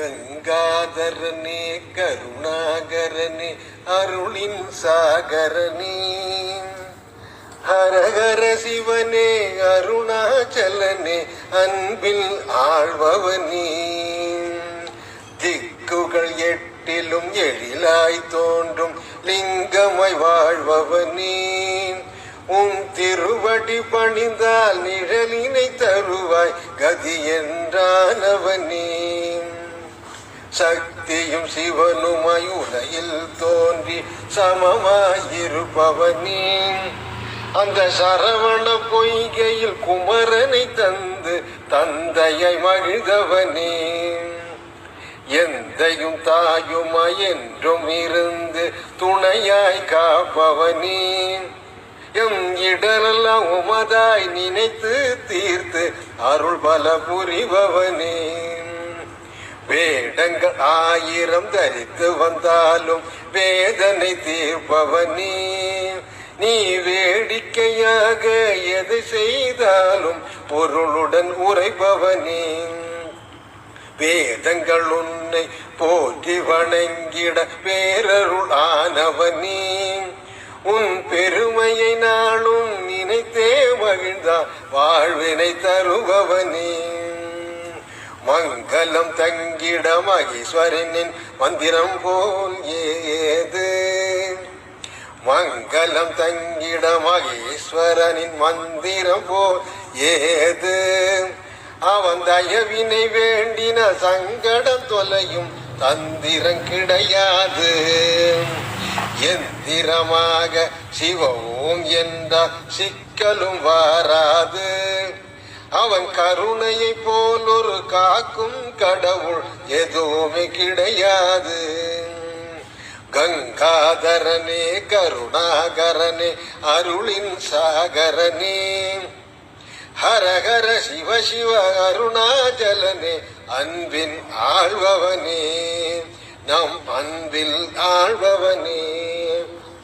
கங்காதரனே கருணாகரனே அருளின் சாகரனே. ஹரஹர சிவனே அருணாச்சலனே அன்பில் ஆழ்பவனே. திக்குகள் எட்டிலும் எழிலாய் தோன்றும் லிங்கமாய் வாழ்பவனே. உன் திருவடி பணிந்தால் நிழலினை தருவாய் கதி என்றானவனே சக்தியும் சிவனுமாய் உலகில் தோன்றி சமமாயிருப்பவனே அந்த சரவண பொய்கையில் குமரனை தந்து தந்தையை மகிழ்ந்தவனே எந்தையும் தாயுமாய் என்றும் இருந்து துணையாய் காப்பவனே எம் இடரெல்லாம் உமதாய் நினைத்து தீர்த்து அருள் பல புரிபவனே வேடங்கள் ஆயிரம் தரித்து வந்தாலும் வேதனை தீர்ப்பவனே. நீ வேடிக்கையாக எது செய்தாலும் பொருளுடன் உரைபவனே வேதங்கள் உன்னை போற்றி வணங்கிட பேரருள் ஆனவனே. உன் பெருமையை நாளும் நினைத்தே மகிழ்ந்தா வாழ்வினை தருபவனே. மங்களம் தங்கிட மகேஸ்வரனின் மந்திரம் போல் ஏது? மங்களம் தங்கிட மகேஸ்வரனின் மந்திரம் போல் ஏது? அவன் தயவினை வேண்டின சங்கடம் தொலையும் தந்திரம் கிடையாது. எந்திரமாக சிவவும் என்ற சிக்கலும் வாராது. அவன் கருணையை போல் ஒரு காக்கும் கடவுள் எதுவுமே கிடையாது. கங்காதரனே கருணாகரனே அருளின் சாகரனே. ஹரஹர சிவ சிவ அருணாச்சலனே அன்பின் ஆழ்பவனே நம் அன்பில் ஆழ்பவனே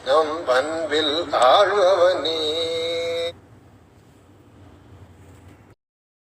நம் அன்பில் ஆழ்பவனே